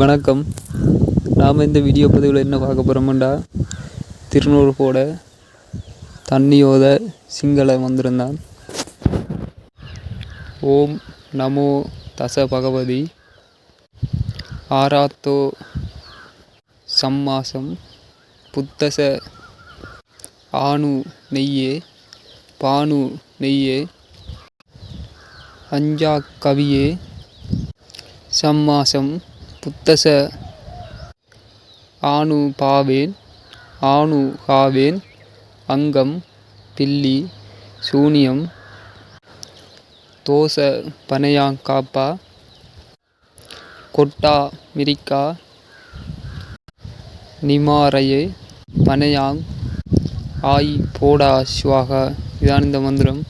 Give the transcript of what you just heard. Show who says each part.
Speaker 1: வணக்கம். நாம் இந்த வீடியோ பதிவில் என்ன பார்க்க போகிறோம்டா திருநூறு போட தண்ணியோத சிங்கள வந்திருந்தான். ஓம் நமோ தச பகவதி. ஆராத்தோ சம்மாசம். புத்தச ஆணு நெய்யே பானு நெய்யே. அஞ்சா கவியே சம்மாசம். புத்தச ஆணு பாவேன் ஆணு காவேன் அங்கம் பில்லி சூனியம் தோச பனையாங் காப்பா கொட்டா மிரிக்கா நிமாரையே பனையாங் ஆய் போடா ஸ்வாகா இதான் இந்த மந்திரம்.